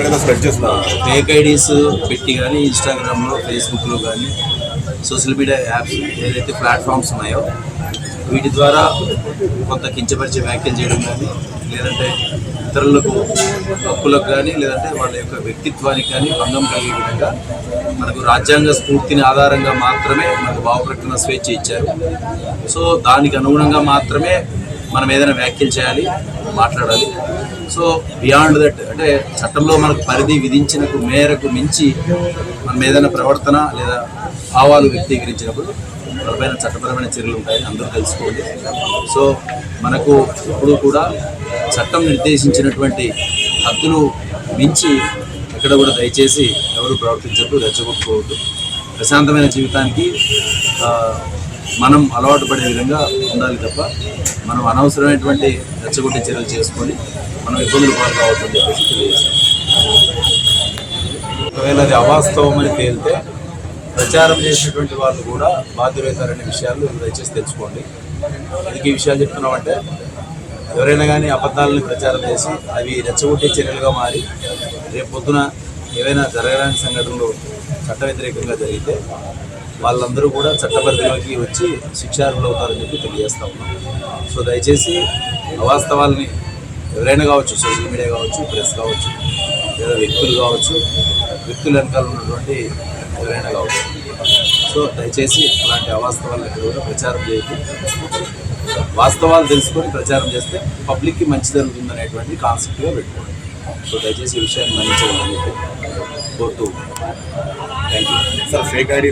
ఎవరైనా స్ప్రెడ్ చేస్తున్నారు fake IDs పెట్టి కానీ ఇన్స్టాగ్రామ్లో ఫేస్బుక్లో కానీ సోషల్ మీడియా యాప్స్ ఏదైతే ప్లాట్ఫామ్స్ ఉన్నాయో వీటి ద్వారా కొంత కించపరిచే వ్యాఖ్యలు చేయడం కానీ లేదంటే ఇతరులకు హక్కులకు కానీ లేదంటే వాళ్ళ యొక్క వ్యక్తిత్వానికి కానీ భంగం కలిగే విధంగా మనకు రాజ్యాంగ స్ఫూర్తిని ఆధారంగా మాత్రమే మనకు భావ ప్రకటన స్వేచ్ఛ ఇచ్చారు. సో దానికి అనుగుణంగా మాత్రమే మనం ఏదైనా వ్యాఖ్యలు చేయాలి మాట్లాడాలి. సో బియాండ్ దట్ అంటే చట్టంలో మనకు పరిధి విధించిన మేరకు మించి మనం ఏదైనా ప్రవర్తన లేదా భావాలు వ్యక్తీకరించినప్పుడు వాళ్ళపైన చట్టపరమైన చర్యలు ఉంటాయని అందరూ తెలుసుకోండి. సో మనకు ఇప్పుడు కూడా చట్టం నిర్దేశించినటువంటి హద్దులు మించి ఎక్కడ కూడా దయచేసి ఎవరు ప్రవర్తించద్దు రెచ్చగొట్టుకోవద్దు. ప్రశాంతమైన జీవితానికి మనం అలవాటు పడే విధంగా ఉండాలి తప్ప మనం అనవసరమైనటువంటి రెచ్చగొట్టే చర్యలు చేసుకొని మనం ఇబ్బందులు పాలు కావద్దని చెప్పేసి తెలియజేస్తాం ఒకవేళ అది అవాస్తవం అని తేలితే ప్రచారం చేసినటువంటి వాళ్ళు కూడా బాధ్యులవుతారనే విషయాలు దయచేసి తెలుసుకోండి. ఎందుకు ఈ విషయాలు చెప్తున్నామంటే ఎవరైనా కానీ అబద్ధాలను ప్రచారం చేసి అవి రెచ్చగొట్టే చర్యలుగా మారి రేపు పొద్దున ఏవైనా జరగడానికి సంఘటనలు చట్ట వ్యతిరేకంగా జరిగితే వాళ్ళందరూ కూడా చట్టపరిధిలోకి వచ్చి శిక్షార్హులు అవుతారని చెప్పి తెలియజేస్తా ఉన్నాం. సో దయచేసి అవాస్తవాల్ని ఎవరైనా కావచ్చు సోషల్ మీడియా కావచ్చు ప్రెస్ కావచ్చు లేదా వ్యక్తులు కావచ్చు వ్యక్తుల వెనకాల ఉన్నటువంటి ఎవరైనా కావచ్చు. సో దయచేసి అలాంటి అవాస్తవాలను ఎక్కడ కూడా ప్రచారం చేయకు వాస్తవాలు తెలుసుకొని ప్రచారం చేస్తే పబ్లిక్కి మంచి జరుగుతుంది అనేటువంటి కాన్సెప్ట్గా పెట్టుకోండి. సో దయచేసి ఈ విషయాన్ని మన్నించగలని కోరుతూ thank you sir fake ID